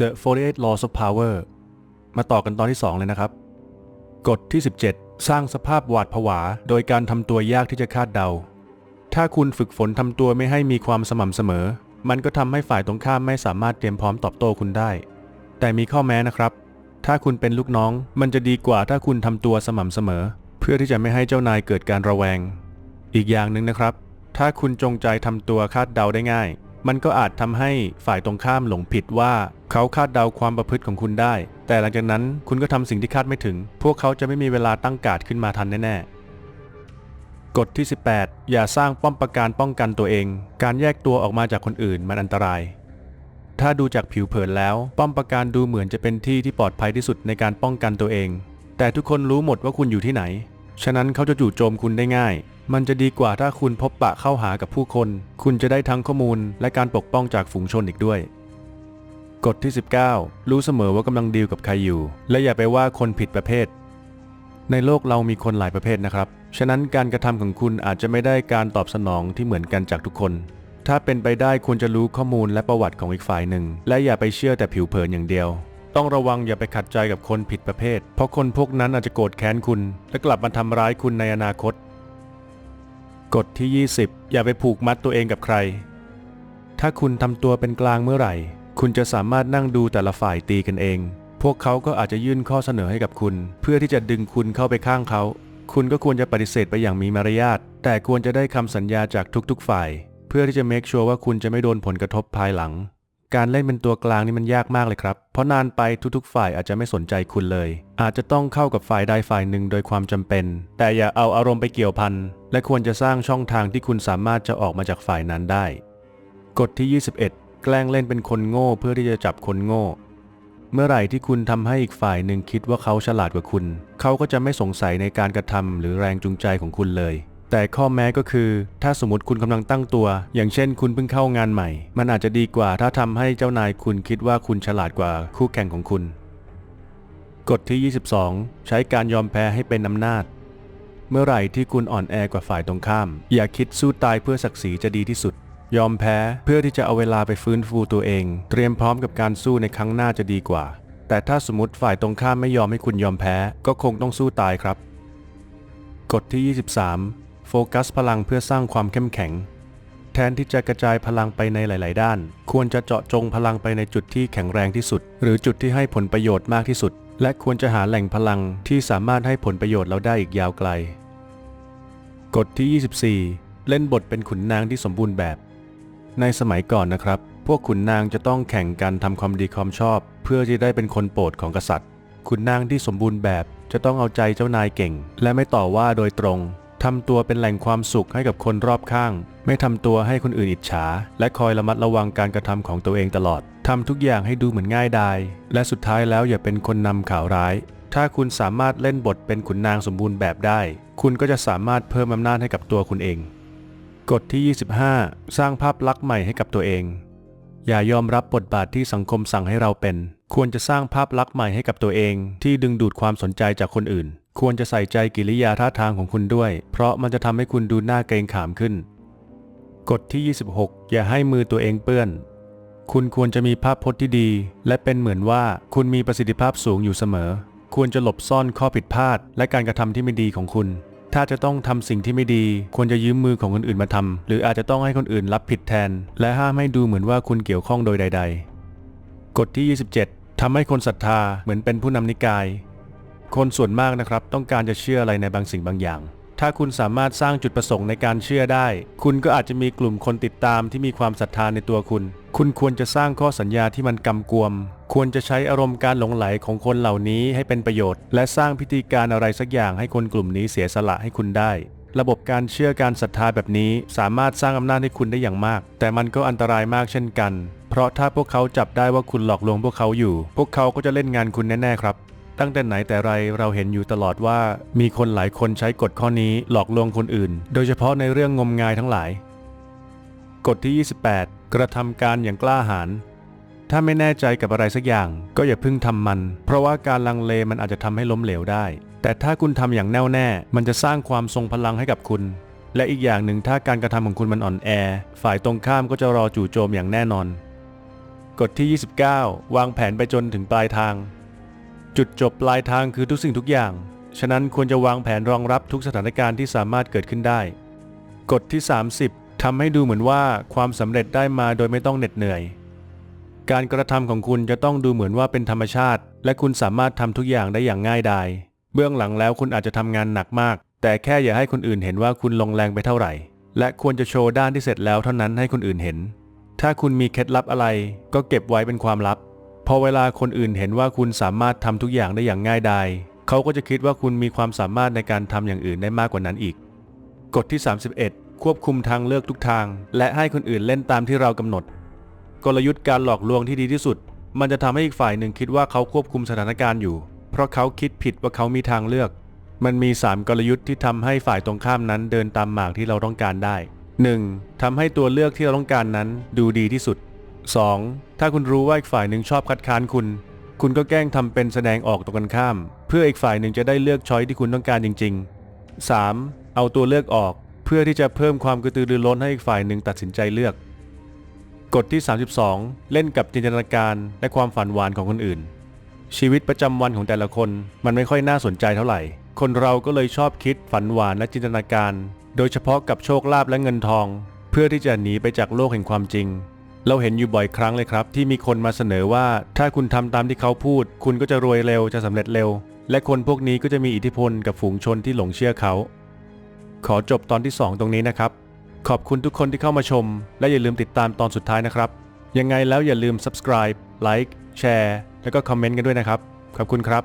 The 48 Laws of Power มาต่อกันตอนที่ 2 เลยนะครับ กฎที่ 17 สร้างสภาพหวาดผวา โดยการทำตัวยากที่จะคาดเดา ถ้าคุณฝึกฝนทำตัวไม่ให้มีความสม่ำเสมอ มันก็ทำให้ฝ่ายตรงข้ามไม่สามารถเตรียมพร้อมตอบโต้คุณได้ แต่มีข้อแม้นะครับ ถ้าคุณเป็นลูกน้อง มันจะดีกว่าถ้าคุณทำตัวสม่ำเสมอ เพื่อที่จะไม่ให้เจ้านายเกิดการระแวง อีกอย่างหนึ่งนะครับ ถ้าคุณจงใจทำตัวคาดเดาได้ง่าย มันก็อาจทำให้ฝ่ายตรงข้ามหลงผิดว่าเขาคาดเดาความประพฤติของคุณได้ แต่หลังจากนั้นคุณก็ทำสิ่งที่คาดไม่ถึง พวกเขาจะไม่มีเวลาตั้งการดขึ้นมาทันแน่ๆกฎที่ 18 อย่าสร้างป้อมปราการป้องกันตัวเอง การแยกตัวออกมาจากคนอื่นมันอันตราย ถ้าดูจากผิวเผินแล้ว ป้อมปราการดูเหมือนจะเป็นที่ที่ปลอดภัยที่สุดในการป้องกันตัวเอง แต่ทุกคนรู้หมดว่าคุณอยู่ที่ไหน ฉะนั้นเขาจะจู่โจมคุณได้ง่าย มันจะดีกว่าถ้าคุณพบปะเข้าหากับผู้คน คุณจะได้ทั้งข้อมูลและการปกป้องจากฝูงชนอีกด้วย กฎที่ 19 รู้เสมอว่ากำลังดีลกับใครอยู่ และอย่าไปว่าคนผิดประเภท ในโลกเรามีคนหลายประเภทนะครับ ฉะนั้นการกระทำของคุณอาจจะไม่ได้การตอบสนองที่เหมือนกันจากทุกคน ถ้าเป็นไปได้ควรจะรู้ข้อมูลและประวัติของอีกฝ่ายหนึ่ง และอย่าไปเชื่อแต่ผิวเผินอย่างเดียว ต้องระวังอย่าไปขัดใจกับคนผิดประเภท เพราะคนพวกนั้นอาจจะโกรธแค้นคุณ และกลับมาทำร้ายคุณในอนาคต กฎที่ 20 อย่าไปผูกมัดตัวเองกับใคร ถ้าคุณทำตัวเป็นกลางเมื่อไหร่ คุณจะสามารถนั่งดูแต่ละฝ่ายตีกันเอง พวกเขาก็อาจจะยื่นข้อเสนอให้กับคุณ เพื่อที่จะดึงคุณเข้าไปข้างเขา คุณก็ควรจะปฏิเสธไปอย่างมีมารยาท แต่ควรจะได้คำสัญญาจากทุกๆฝ่าย เพื่อที่จะเมคชัวร์ว่าคุณจะไม่โดนผลกระทบภายหลัง การเล่นเป็นตัวกลางนี่มันยากมากเลยครับ เพราะนานไปทุกๆ ฝ่ายอาจจะไม่สนใจคุณเลย อาจจะต้องเข้ากับฝ่ายใดฝ่ายหนึ่งโดยความจำเป็น แต่อย่าเอาอารมณ์ไปเกี่ยวพัน และควรจะสร้างช่องทางที่คุณสามารถจะออกมาจากฝ่ายนั้นได้ กฎที่ 21 แกล้งเล่นเป็นคนโง่เพื่อที่จะจับคนโง่ เมื่อไหร่ที่คุณทำให้อีกฝ่ายหนึ่งคิดว่าเขาฉลาดกว่าคุณ เขาก็จะไม่สงสัยในการกระทำหรือแรงจูงใจของคุณเลย แต่ข้อแม้ก็คือ ถ้าสมมติคุณกำลังตั้งตัว อย่างเช่นคุณเพิ่งเข้างานใหม่ มันอาจจะดีกว่าถ้าทำให้เจ้านายคุณคิดว่าคุณฉลาดกว่าคู่แข่งของคุณ กฎที่ 22 ใช้การยอมแพ้ให้เป็นอำนาจ เมื่อไหร่ที่คุณอ่อนแอกว่าฝ่ายตรงข้าม อย่าคิดสู้ตายเพื่อศักดิ์ศรีจะดีที่สุด ยอมแพ้เพื่อที่จะเอาเวลาไปฟื้นฟูตัวเอง เตรียมพร้อมกับการสู้ในครั้งหน้าจะดีกว่า แต่ถ้าสมมติฝ่ายตรงข้ามไม่ยอมให้คุณยอมแพ้ ก็คงต้องสู้ตายครับ กฎที่ 23 ฟกัสพลังเพื่อสร้างความเข้มแข็ง แทนที่จะกระจายพลังไปในหลาย ๆ ด้าน ควรจะเจาะจงพลังไปในจุดที่แข็งแรงที่สุด หรือจุดที่ให้ผลประโยชน์มากที่สุด และควรจะหาแหล่งพลังที่สามารถให้ผลประโยชน์เราได้อีกยาวไกล กฎที่ 24 เล่นบทเป็นขุนนางที่สมบูรณ์แบบ ในสมัยก่อนนะครับ พวกขุนนางจะต้องแข่งกันทำความดีความชอบ เพื่อที่ได้เป็นคนโปรดของกษัตริย์ ขุนนางที่สมบูรณ์แบบจะต้องเอาใจเจ้านายเก่ง และไม่ต่อว่าโดยตรง ทำตัวเป็นแหล่งความสุขให้กับคนรอบข้าง ไม่ทำตัวให้คนอื่นอิจฉา และคอยระมัดระวังการกระทำของตัวเองตลอดทำทุกอย่างให้ดูเหมือนง่ายดาย และสุดท้ายแล้วอย่าเป็นคนนำข่าวร้าย ถ้าคุณสามารถเล่นบทเป็นขุนนางสมบูรณ์แบบได้ คุณก็จะสามารถเพิ่มอำนาจให้กับตัวคุณเอง กฎที่ 25 สร้างภาพลักษณ์ใหม่ให้กับตัวเอง อย่ายอมรับบทบาทที่สังคมสั่งให้เราเป็น ควรจะสร้างภาพลักษณ์ใหม่ให้กับตัวเอง ที่ดึงดูดความสนใจจากคนอื่น ควรจะใส่ใจกิริยาท่าทางของคุณด้วย เพราะมันจะทำให้คุณดูน่าเกรงขามขึ้น กฎที่ 26 อย่าให้มือตัวเองเปื้อน คุณควรจะมีภาพพจน์ที่ดี และเป็นเหมือนว่าคุณมีประสิทธิภาพสูงอยู่เสมอ ควรจะหลบซ่อนข้อผิดพลาด และการกระทำที่ไม่ดีของคุณ ถ้าจะต้องทำสิ่งที่ไม่ดี ควรจะยืมมือของคนอื่นมาทำหรืออาจจะต้องให้คนอื่นรับผิดแทน และห้ามให้ดูเหมือนว่าคุณเกี่ยวข้องโดยใด ๆ กฎที่ 27ทำให้คนศรัทธาเหมือนเป็นผู้นำนิกาย คนส่วนมากนะครับ ต้องการจะเชื่ออะไรในบางสิ่งบางอย่าง ถ้าคุณสามารถสร้างจุดประสงค์ในการเชื่อได้ คุณก็อาจจะมีกลุ่มคนติดตามที่มีความศรัทธาในตัวคุณ คุณควรจะสร้างข้อสัญญาที่มันกำกวม ควรจะใช้อารมณ์การหลงไหลของคนเหล่านี้ให้เป็นประโยชน์ และสร้างพิธีการอะไรสักอย่างให้คนกลุ่มนี้เสียสละให้คุณได้ระบบการเชื่อการศรัทธาแบบนี้สามารถสร้างอำนาจให้คุณได้อย่างมาก แต่มันก็อันตรายมากเช่นกัน เพราะถ้าพวกเขาจับได้ว่าคุณหลอกลวงพวกเขาอยู่ พวกเขาก็จะเล่นงานคุณแน่ ๆ ครับ ตั้งแต่ไหนแต่ไรเราเห็นอยู่ตลอดว่า มีคนหลายคนใช้กฎข้อนี้หลอกลวงคนอื่น โดยเฉพาะในเรื่องงมงายทั้งหลาย กฎที่ 28 กระทำการอย่างกล้าหาญถ้าไม่แน่ใจกับอะไรสักอย่าง ก็อย่าพิ่งทำมัน เพราะว่าการลังเลมันอาจจะทำให้ล้มเหลวได้ แต่ถ้าคุณทำอย่างแน่วแน่ มันจะสร้างความทรงพลังให้กับคุณ และอีกอย่างหนึ่งถ้าการกระทำของคุณมันอ่อนแอ ฝ่ายตรงข้ามก็จะรอจู่โจมอย่างแน่นอน กฎที่ 29 วางแผนไปจนถึงปลายทาง จุดจบปลายทางคือทุกสิ่งทุกอย่าง ฉะนั้นควรจะวางแผนรองรับทุกสถานการณ์ที่สามารถเกิดขึ้นได้ กฎที่ 30ทำให้ดูเหมือนว่าความสำเร็จได้มาโดยไม่ต้องเหน็ดเหนื่อย การกระทำของคุณจะต้องดูเหมือนว่าเป็นธรรมชาติ และคุณสามารถทำทุกอย่างได้อย่างง่ายดาย เบื้องหลังแล้วคุณอาจจะทำงานหนักมาก แต่แค่อย่าให้คนอื่นเห็นว่าคุณลงแรงไปเท่าไหร่ และควรจะโชว์ด้านที่เสร็จแล้วเท่านั้นให้คนอื่นเห็น ถ้าคุณมีเคล็ดลับอะไร ก็เก็บไว้เป็นความลับ พอเวลาคนอื่นเห็นว่าคุณสามารถทำทุกอย่างได้อย่างง่ายดายเขาก็จะคิดว่าคุณมีความสามารถในการทำอย่างอื่นได้มากกว่านั้นอีก กฎที่ 31 ควบคุมทางเลือกทุกทาง และให้คนอื่นเล่นตามที่เรากำหนด กลยุทธ์การหลอกลวงที่ดีที่สุด มันจะทำให้อีกฝ่ายหนึ่งคิดว่าเขาควบคุมสถานการณ์อยู่ เพราะเขาคิดผิดว่าเขามีทางเลือก มันมี 3 กลยุทธ์ที่ทำให้ฝ่ายตรงข้ามนั้นเดินตามหมากที่เราต้องการได้ 1. ทำให้ตัวเลือกที่เราต้องการนั้นดูดีที่สุด 2. ถ้าคุณรู้ว่าอีกฝ่ายหนึ่งชอบคัดค้านคุณ คุณก็แกล้งทำเป็นแสดงออกตรงกันข้าม เพื่ออีกฝ่ายหนึ่งจะได้เลือกช้อยที่คุณต้องการจริง ๆ 3. เอาตัวเลือกออก เพื่อที่จะเพิ่มความกระตือรือร้นให้อีกฝ่ายหนึ่งตัดสินใจเลือก กฎที่ 32 เล่นกับจินตนาการและความฝันหวานของคนอื่น ชีวิตประจำวันของแต่ละคนมันไม่ค่อยน่าสนใจเท่าไหร่ คนเราก็เลยชอบคิดฝันหวานและจินตนาการ โดยเฉพาะกับโชคลาภและเงินทอง เพื่อที่จะหนีไปจากโลกแห่งความจริง เราเห็นอยู่บ่อยครั้งเลยครับ ที่มีคนมาเสนอว่า ถ้าคุณทำตามที่เขาพูด คุณก็จะรวยเร็วจะสำเร็จเร็ว และคนพวกนี้ก็จะมีอิทธิพลกับฝูงชนที่หลงเชื่อเขา ขอจบตอนที่ 2 ตรงนี้นะครับ ขอบคุณทุกคนที่เข้ามาชม และอย่าลืมติดตามตอนสุดท้ายนะครับ ยังไงแล้วอย่าลืม subscribe like แชร์แล้วก็คอมเมนต์กันด้วยนะครับ ขอบคุณครับ